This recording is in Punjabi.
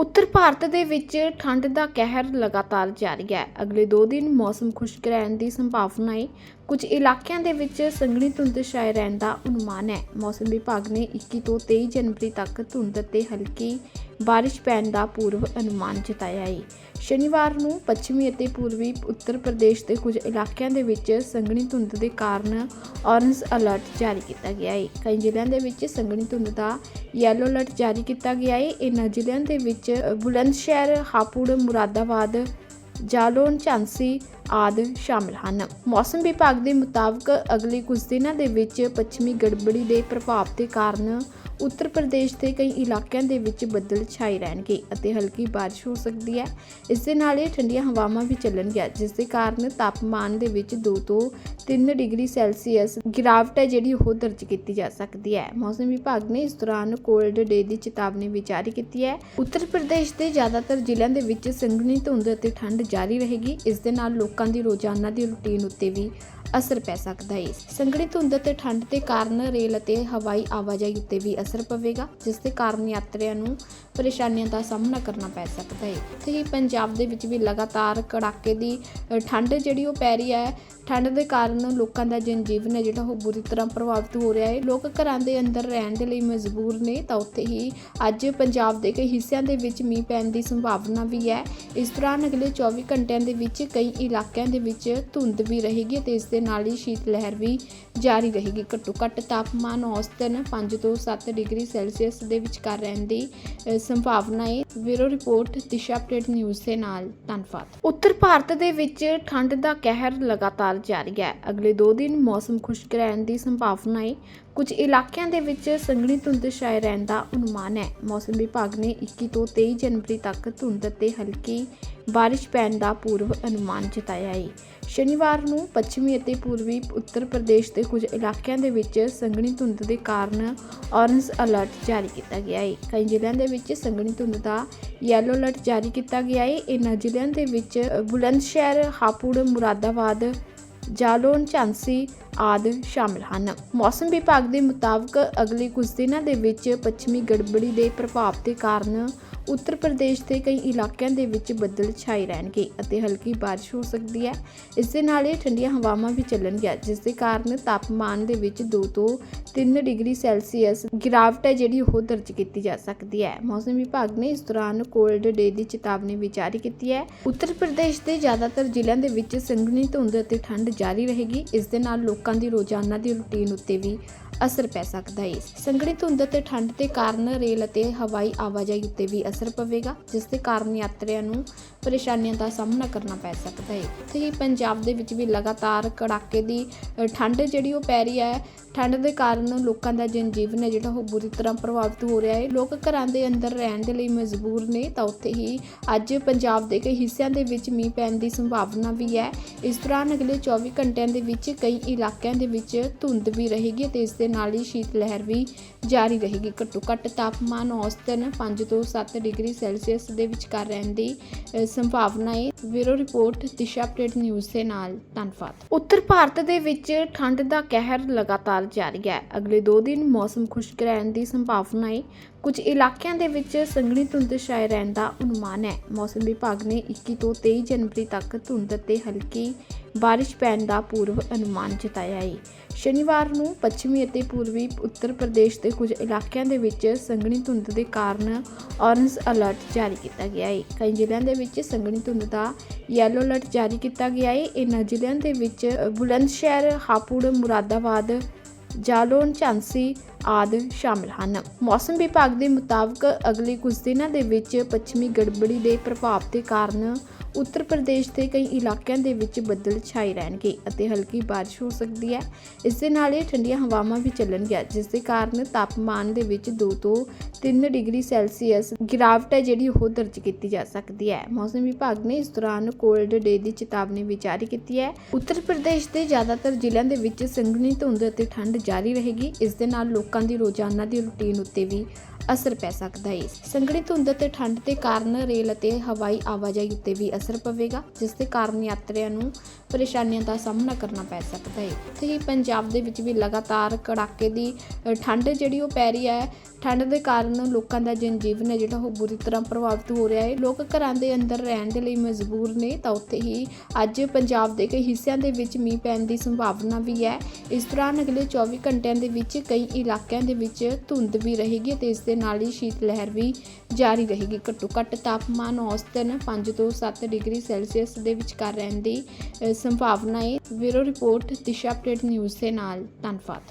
ਉੱਤਰ ਭਾਰਤ ਦੇ ਵਿੱਚ ਠੰਡ ਦਾ ਕਹਿਰ ਲਗਾਤਾਰ ਜਾਰੀ ਹੈ। ਅਗਲੇ 2 ਦਿਨ ਮੌਸਮ ਖੁਸ਼ਕ ਰਹਿਣ ਦੀ ਸੰਭਾਵਨਾ ਹੈ ਕੁਝ ਇਲਾਕਿਆਂ ਦੇ ਵਿੱਚ ਸੰਘਣੀ ਧੁੰਦ ਛਾਏ ਰਹਿਣ ਦਾ ਅਨੁਮਾਨ ਹੈ। ਮੌਸਮ ਵਿਭਾਗ ਨੇ 21 ਤੋਂ 23 ਜਨਵਰੀ ਤੱਕ ਧੁੰਦ ਅਤੇ ਹਲਕੀ ਬਾਰਿਸ਼ ਪੈਣ ਦਾ ਪੂਰਵ ਅਨੁਮਾਨ ਜਤਾਇਆ ਹੈ ਸ਼ਨੀਵਾਰ ਨੂੰ ਪੱਛਮੀ ਅਤੇ ਪੂਰਬੀ ਉੱਤਰ ਪ੍ਰਦੇਸ਼ ਦੇ ਕੁਝ ਇਲਾਕਿਆਂ ਦੇ ਵਿੱਚ ਸੰਘਣੀ ਧੁੰਦ ਦੇ ਕਾਰਨ ਔਰੰਜ ਅਲਰਟ ਜਾਰੀ ਕੀਤਾ ਗਿਆ ਹੈ ਕਈ ਜ਼ਿਲ੍ਹਿਆਂ ਦੇ ਵਿੱਚ ਸੰਘਣੀ ਧੁੰਦ ਦਾ ਯੈਲੋ ਅਲਰਟ ਜਾਰੀ ਕੀਤਾ ਗਿਆ ਹੈ ਇਹਨਾਂ ਜ਼ਿਲ੍ਹਿਆਂ ਦੇ ਵਿੱਚ ਬੁਲੰਦਸ਼ਹਿਰ, ਹਾਪੂੜ, ਮੁਰਾਦਾਬਾਦ, ਜਾਲੌਨ, ਝਾਂਸੀ ਆਦਿ ਸ਼ਾਮਲ ਹਨ। ਮੌਸਮ ਵਿਭਾਗ ਦੇ ਮੁਤਾਬਕ ਅਗਲੇ ਕੁਝ ਦਿਨਾਂ ਦੇ ਵਿੱਚ ਪੱਛਮੀ ਗੜਬੜੀ ਦੇ ਪ੍ਰਭਾਵ ਦੇ ਕਾਰਨ ਉੱਤਰ ਪ੍ਰਦੇਸ਼ ਦੇ ਕਈ ਇਲਾਕਿਆਂ ਦੇ ਵਿੱਚ ਬੱਦਲ ਛਾਏ ਰਹਿਣਗੇ ਅਤੇ ਹਲਕੀ ਬਾਰਿਸ਼ ਹੋ ਸਕਦੀ ਹੈ। ਇਸ ਦੇ ਨਾਲ ਹੀ ਠੰਡੀਆਂ ਹਵਾਵਾਂ ਵੀ ਚੱਲਣਗੀਆਂ, ਜਿਸ ਦੇ ਕਾਰਨ ਤਾਪਮਾਨ ਦੇ ਵਿੱਚ 2 ਤੋਂ 3 ਡਿਗਰੀ ਸੈਲਸੀਅਸ ਗਿਰਾਵਟ ਹੈ, ਜਿਹੜੀ ਉਹ ਦਰਜ ਕੀਤੀ ਜਾ ਸਕਦੀ ਹੈ। ਮੌਸਮ ਵਿਭਾਗ ਨੇ ਇਸ ਦੌਰਾਨ ਕੋਲਡ ਡੇ ਦੀ ਚੇਤਾਵਨੀ ਵੀ ਜਾਰੀ ਕੀਤੀ ਹੈ। ਉੱਤਰ ਪ੍ਰਦੇਸ਼ ਦੇ ਜ਼ਿਆਦਾਤਰ ਜ਼ਿਲ੍ਹਿਆਂ ਦੇ ਵਿੱਚ ਸੰਘਣੀ ਧੁੰਦ ਅਤੇ ਠੰਡ ਜਾਰੀ ਰਹੇਗੀ। ਇਸ ਦੇ ਨਾਲ ਲੋਕਾਂ ਦੀ ਰੋਜ਼ਾਨਾ ਦੀ ਰੁਟੀਨ ਉੱਤੇ ਵੀ ਅਸਰ ਪੈ ਸਕਦਾ ਹੈ ਸੰਘਣੀ ਧੁੰਦ ਅਤੇ ਠੰਡ ਦੇ ਕਾਰਨ ਰੇਲ ਅਤੇ ਹਵਾਈ ਆਵਾਜਾਈ ਉੱਤੇ ਵੀ ਅਸਰ ਪਵੇਗਾ, ਜਿਸ ਦੇ ਕਾਰਨ ਯਾਤਰੀਆਂ ਨੂੰ ਪਰੇਸ਼ਾਨੀਆਂ ਦਾ ਸਾਹਮਣਾ ਕਰਨਾ ਪੈ ਸਕਦਾ ਹੈ ਤੇ ਹੀ ਪੰਜਾਬ ਦੇ ਵਿੱਚ ਵੀ ਲਗਾਤਾਰ ਕੜਾਕੇ ਦੀ ਠੰਡ ਜਿਹੜੀ ਉਹ ਪੈ ਰਹੀ ਹੈ। ਠੰਡ ਦੇ ਕਾਰਨ ਲੋਕਾਂ ਦਾ ਜਨਜੀਵਨ ਹੈ ਜਿਹੜਾ ਉਹ ਬੁਰੀ ਤਰ੍ਹਾਂ ਪ੍ਰਭਾਵਿਤ ਹੋ ਰਿਹਾ ਹੈ ਲੋਕ ਘਰਾਂ ਦੇ ਅੰਦਰ ਰਹਿਣ ਦੇ ਲਈ ਮਜਬੂਰ ਨੇ, ਤਾਂ ਉੱਥੇ ਹੀ ਅੱਜ ਪੰਜਾਬ ਦੇ ਕਈ ਹਿੱਸਿਆਂ ਦੇ ਵਿੱਚ ਮੀਂਹ ਪੈਣ ਦੀ ਸੰਭਾਵਨਾ ਵੀ ਹੈ। ਇਸ ਦੌਰਾਨ ਅਗਲੇ 24 ਘੰਟਿਆਂ ਦੇ ਵਿੱਚ ਕਈ ਇਲਾਕਿਆਂ ਦੇ ਵਿੱਚ ਧੁੰਦ ਵੀ ਰਹੇਗੀ ਤੇ ਇਸ ਦੇ ਨਾਲ ਹੀ ਸ਼ੀਤ ਲਹਿਰ ਵੀ ਜਾਰੀ ਰਹੇਗੀ। ਘੱਟੋ ਘੱਟ ਤਾਪਮਾਨ ਔਸਤਨ 5 ਤੋਂ 7 ਡਿਗਰੀ ਸੈਲਸੀਅਸ ਦੇ ਵਿਚਕਾਰ ਰਹਿਣ ਦੀ ਸੰਭਾਵਨਾ ਹੈ bureau report, Disha update news ਦੇ ਨਾਲ ਧੰਨਵਾਦ। ਉੱਤਰ ਭਾਰਤ ਦੇ ਵਿੱਚ ਠੰਡ ਦਾ ਕਹਿਰ ਲਗਾਤਾਰ ਜਾਰੀ ਹੈ। ਅਗਲੇ 2 ਦਿਨ ਮੌਸਮ ਖੁਸ਼ਕ ਰਹਿਣ ਦੀ ਸੰਭਾਵਨਾ ਹੈ ਕੁਝ ਇਲਾਕਿਆਂ ਦੇ ਵਿੱਚ ਸੰਘਣੀ ਧੁੰਦ ਛਾਏ ਰਹਿਣ ਦਾ ਅਨੁਮਾਨ ਹੈ। ਮੌਸਮ ਵਿਭਾਗ ਨੇ 21 ਤੋਂ 23 ਜਨਵਰੀ ਤੱਕ ਧੁੰਦ ਅਤੇ ਹਲਕੀ ਬਾਰਿਸ਼ ਪੈਣ ਦਾ ਪੂਰਵ ਅਨੁਮਾਨ ਜਤਾਇਆ ਹੈ। ਸ਼ਨੀਵਾਰ ਨੂੰ ਪੱਛਮੀ ਅਤੇ ਪੂਰਬੀ ਉੱਤਰ ਪ੍ਰਦੇਸ਼ ਦੇ ਕੁਝ ਇਲਾਕਿਆਂ ਦੇ ਵਿੱਚ ਸੰਘਣੀ ਧੁੰਦ ਦੇ ਕਾਰਨ ਔਰੰਜ ਅਲਰਟ ਜਾਰੀ ਕੀਤਾ ਗਿਆ ਹੈ। ਕਈ ਜ਼ਿਲ੍ਹਿਆਂ ਦੇ ਵਿੱਚ ਸੰਘਣੀ ਧੁੰਦ ਦਾ ਯੈਲੋ ਅਲਰਟ ਜਾਰੀ ਕੀਤਾ ਗਿਆ ਹੈ। ਇਹਨਾਂ ਜ਼ਿਲ੍ਹਿਆਂ ਦੇ ਵਿੱਚ ਬੁਲੰਦਸ਼ਹਿਰ, ਹਾਪੂੜ, ਮੁਰਾਦਾਬਾਦ, ਜਾਲੌਨ, ਝਾਂਸੀ ਆਦਿ ਸ਼ਾਮਲ ਹਨ। ਮੌਸਮ ਵਿਭਾਗ ਦੇ ਮੁਤਾਬਕ ਅਗਲੇ ਕੁਝ ਦਿਨਾਂ ਦੇ ਵਿੱਚ ਪੱਛਮੀ ਗੜਬੜੀ ਦੇ ਪ੍ਰਭਾਵ ਦੇ ਕਾਰਨ ਉੱਤਰ ਪ੍ਰਦੇਸ਼ ਦੇ ਕਈ ਇਲਾਕਿਆਂ ਦੇ ਵਿੱਚ ਬੱਦਲ ਛਾਏ ਰਹਿਣਗੇ ਅਤੇ ਹਲਕੀ ਬਾਰਿਸ਼ ਹੋ ਸਕਦੀ ਹੈ। ਇਸ ਦੇ ਨਾਲ ਹੀ ਠੰਡੀਆਂ ਹਵਾਵਾਂ ਵੀ ਚੱਲਣਗੀਆਂ, ਜਿਸ ਦੇ ਕਾਰਨ ਤਾਪਮਾਨ ਦੇ ਵਿੱਚ 2 ਤੋਂ 3 ਡਿਗਰੀ ਸੈਲਸੀਅਸ ਗਿਰਾਵਟ ਹੈ, ਜਿਹੜੀ ਉਹ ਦਰਜ ਕੀਤੀ ਜਾ ਸਕਦੀ ਹੈ। ਮੌਸਮ ਵਿਭਾਗ ਨੇ ਇਸ ਦੌਰਾਨ ਕੋਲਡ ਡੇ ਦੀ ਚੇਤਾਵਨੀ ਵੀ ਜਾਰੀ ਕੀਤੀ ਹੈ। ਉੱਤਰ ਪ੍ਰਦੇਸ਼ ਦੇ ਜ਼ਿਆਦਾਤਰ ਜ਼ਿਲ੍ਹਿਆਂ ਦੇ ਵਿੱਚ ਸੰਘਣੀ ਧੁੰਦ ਅਤੇ ਠੰਡ ਜਾਰੀ ਰਹੇਗੀ। ਇਸ ਦੇ ਨਾਲ ਲੋਕਾਂ ਦੀ ਰੋਜ਼ਾਨਾ ਦੀ ਰੁਟੀਨ ਉੱਤੇ ਵੀ ਅਸਰ ਪੈ ਸਕਦਾ ਹੈ। ਸੰਘਣੀ ਧੁੰਦ ਅਤੇ ਠੰਡ ਦੇ ਕਾਰਨ ਰੇਲ ਅਤੇ ਹਵਾਈ ਆਵਾਜਾਈ ਉੱਤੇ ਵੀ ਅਸਰ ਪਵੇਗਾ, ਜਿਸ ਦੇ ਕਾਰਨ ਯਾਤਰੀਆਂ ਨੂੰ ਪਰੇਸ਼ਾਨੀਆਂ ਦਾ ਸਾਹਮਣਾ ਕਰਨਾ ਪੈ ਸਕਦਾ ਹੈ। ਤੇ ਹੀ ਪੰਜਾਬ ਦੇ ਵਿੱਚ ਵੀ ਲਗਾਤਾਰ ਕੜਾਕੇ ਦੀ ਠੰਡ ਜਿਹੜੀ ਉਹ ਪੈ ਰਹੀ ਹੈ ਠੰਡ ਦੇ ਕਾਰਨ ਲੋਕਾਂ ਦਾ ਜਨਜੀਵਨ ਹੈ ਜਿਹੜਾ ਉਹ ਬੁਰੀ ਤਰ੍ਹਾਂ ਪ੍ਰਭਾਵਿਤ ਹੋ ਰਿਹਾ ਹੈ। ਲੋਕ ਘਰਾਂ ਦੇ ਅੰਦਰ ਰਹਿਣ ਦੇ ਲਈ ਮਜਬੂਰ ਨੇ ਤਾਂ ਉੱਥੇ ਹੀ ਅੱਜ ਪੰਜਾਬ ਦੇ ਕਈ ਹਿੱਸਿਆਂ ਦੇ ਵਿੱਚ ਮੀਂਹ ਪੈਣ ਦੀ ਸੰਭਾਵਨਾ ਵੀ ਹੈ। ਇਸ ਦੌਰਾਨ ਅਗਲੇ 24 ਘੰਟਿਆਂ ਦੇ ਵਿੱਚ ਕਈ ਇਲਾਕਿਆਂ ਦੇ ਵਿੱਚ ਧੁੰਦ ਵੀ ਰਹੇਗੀ ਤੇ ਇਸ ਦੇ ਨਾਲ ਹੀ ਸ਼ੀਤ ਲਹਿਰ ਵੀ ਜਾਰੀ ਰਹੇਗੀ। ਘੱਟੋ ਘੱਟ ਤਾਪਮਾਨ ਔਸਤਨ 5 ਤੋਂ 7 ਡਿਗਰੀ ਸੈਲਸੀਅਸ ਦੇ ਵਿਚਕਾਰ ਰਹਿਣ ਦੀ ਸੰਭਾਵਨਾ ਹੈ। Bureau report, Disha update news ਦੇ ਨਾਲ। ਧੰਨਵਾਦ। ਉੱਤਰ ਭਾਰਤ ਦੇ ਵਿੱਚ ਠੰਡ ਦਾ ਕਹਿਰ ਲਗਾਤਾਰ ਜਾਰੀ ਹੈ। ਅਗਲੇ 2 ਦਿਨ ਮੌਸਮ ਖੁਸ਼ਕ ਰਹਿਣ ਦੀ ਸੰਭਾਵਨਾ ਹੈ ਕੁਝ ਇਲਾਕਿਆਂ ਦੇ ਵਿੱਚ ਸੰਘਣੀ ਧੁੰਦ ਛਾਏ ਰਹਿਣ ਦਾ ਅਨੁਮਾਨ ਹੈ। ਮੌਸਮ ਵਿਭਾਗ ਨੇ 21 ਤੋਂ 23 ਜਨਵਰੀ ਤੱਕ ਧੁੰਦ ਅਤੇ ਹਲਕੀ ਬਾਰਿਸ਼ ਪੈਣ ਦਾ ਪੂਰਵ ਅਨੁਮਾਨ ਜਤਾਇਆ ਹੈ ਸ਼ਨੀਵਾਰ ਨੂੰ ਪੱਛਮੀ ਅਤੇ ਪੂਰਬੀ ਉੱਤਰ ਪ੍ਰਦੇਸ਼ ਦੇ ਕੁਝ ਇਲਾਕਿਆਂ ਦੇ ਵਿੱਚ ਸੰਘਣੀ ਧੁੰਦ ਦੇ ਕਾਰਨ ਔਰੰਜ ਅਲਰਟ ਜਾਰੀ ਕੀਤਾ ਗਿਆ ਹੈ ਕਈ ਜ਼ਿਲ੍ਹਿਆਂ ਦੇ ਵਿੱਚ ਸੰਘਣੀ ਧੁੰਦ ਦਾ ਯੈਲੋ ਅਲਰਟ ਜਾਰੀ ਕੀਤਾ ਗਿਆ ਹੈ ਇਹਨਾਂ ਜ਼ਿਲ੍ਹਿਆਂ ਦੇ ਵਿੱਚ ਅ, ਬੁਲੰਦਸ਼ਹਿਰ ਹਾਪੂੜ ਮੁਰਾਦਾਬਾਦ ਜਾਲੋਨ ਝਾਂਸੀ ਆਦਿ ਸ਼ਾਮਲ ਹਨ। ਮੌਸਮ ਵਿਭਾਗ ਦੇ ਮੁਤਾਬਕ ਅਗਲੇ ਕੁਝ ਦਿਨਾਂ ਦੇ ਵਿੱਚ ਪੱਛਮੀ ਗੜਬੜੀ ਦੇ ਪ੍ਰਭਾਵ ਦੇ ਕਾਰਨ ਉੱਤਰ ਪ੍ਰਦੇਸ਼ ਦੇ ਕਈ ਇਲਾਕਿਆਂ ਦੇ ਵਿੱਚ ਬੱਦਲ ਛਾਏ ਰਹਿਣਗੇ ਅਤੇ ਹਲਕੀ ਬਾਰਿਸ਼ ਹੋ ਸਕਦੀ ਹੈ। ਇਸ ਦੇ ਨਾਲ ਹੀ ਠੰਡੀਆਂ ਹਵਾਵਾਂ ਵੀ ਚੱਲਣਗੀਆਂ, ਜਿਸ ਦੇ ਕਾਰਨ ਤਾਪਮਾਨ ਦੇ ਵਿੱਚ 2 ਤੋਂ 3 ਡਿਗਰੀ ਸੈਲਸੀਅਸ ਗਿਰਾਵਟ ਹੈ, ਜਿਹੜੀ ਉਹ ਦਰਜ ਕੀਤੀ ਜਾ ਸਕਦੀ ਹੈ। ਮੌਸਮ ਵਿਭਾਗ ਨੇ ਇਸ ਦੌਰਾਨ ਕੋਲਡ ਡੇ ਦੀ ਚੇਤਾਵਨੀ ਵੀ ਜਾਰੀ ਕੀਤੀ ਹੈ। ਉੱਤਰ ਪ੍ਰਦੇਸ਼ ਦੇ ਜ਼ਿਆਦਾਤਰ ਜ਼ਿਲ੍ਹਿਆਂ ਦੇ ਵਿੱਚ ਸੰਘਣੀ ਧੁੰਦ ਅਤੇ ਠੰਡ ਜਾਰੀ ਰਹੇਗੀ। ਇਸ ਦੇ ਨਾਲ ਲੋਕ ਲੋਕਾਂ ਦੀ ਰੋਜ਼ਾਨਾ ਦੀ ਰੁਟੀਨ ਉੱਤੇ ਵੀ ਅਸਰ ਪੈ ਸਕਦਾ ਹੈ ਸੰਘਣੀ ਧੁੰਦ ਅਤੇ ਠੰਡ ਦੇ ਕਾਰਨ ਰੇਲ ਅਤੇ ਹਵਾਈ ਆਵਾਜਾਈ ਉੱਤੇ ਵੀ ਅਸਰ ਪਵੇਗਾ, ਜਿਸ ਦੇ ਕਾਰਨ ਯਾਤਰੀਆਂ ਨੂੰ ਪਰੇਸ਼ਾਨੀਆਂ ਦਾ ਸਾਹਮਣਾ ਕਰਨਾ ਪੈ ਸਕਦਾ ਹੈ ਤੇ ਹੀ ਪੰਜਾਬ ਦੇ ਵਿੱਚ ਵੀ ਲਗਾਤਾਰ ਕੜਾਕੇ ਦੀ ਠੰਡ ਜਿਹੜੀ ਉਹ ਪੈ ਰਹੀ ਹੈ। ਠੰਡ ਦੇ ਕਾਰਨ ਲੋਕਾਂ ਦਾ ਜਨਜੀਵਨ ਹੈ ਜਿਹੜਾ ਉਹ ਬੁਰੀ ਤਰ੍ਹਾਂ ਪ੍ਰਭਾਵਿਤ ਹੋ ਰਿਹਾ ਹੈ ਲੋਕ ਘਰਾਂ ਦੇ ਅੰਦਰ ਰਹਿਣ ਦੇ ਲਈ ਮਜਬੂਰ ਨੇ, ਤਾਂ ਉੱਥੇ ਹੀ ਅੱਜ ਪੰਜਾਬ ਦੇ ਕਈ ਹਿੱਸਿਆਂ ਦੇ ਵਿੱਚ ਮੀਂਹ ਪੈਣ ਦੀ ਸੰਭਾਵਨਾ ਵੀ ਹੈ। ਇਸ ਦੌਰਾਨ ਅਗਲੇ 24 ਘੰਟਿਆਂ ਦੇ ਵਿੱਚ ਕਈ ਇਲਾਕਿਆਂ ਦੇ ਵਿੱਚ ਧੁੰਦ ਵੀ ਰਹੇਗੀ ਤੇ ਇਸ ਦੇ ਨਾਲ ਹੀ ਸ਼ੀਤ ਲਹਿਰ ਵੀ ਜਾਰੀ ਰਹੇਗੀ। ਘੱਟੋ ਘੱਟ ਤਾਪਮਾਨ ਔਸਤਨ 5 ਤੋਂ 7 ਡਿਗਰੀ ਸੈਲਸੀਅਸ ਦੇ ਵਿਚਕਾਰ ਰਹਿਣ ਦੀ ਸੰਭਾਵਨਾ ਹੈ। Bureau report, Disha update news ਦੇ ਨਾਲ। ਧੰਨਵਾਦ।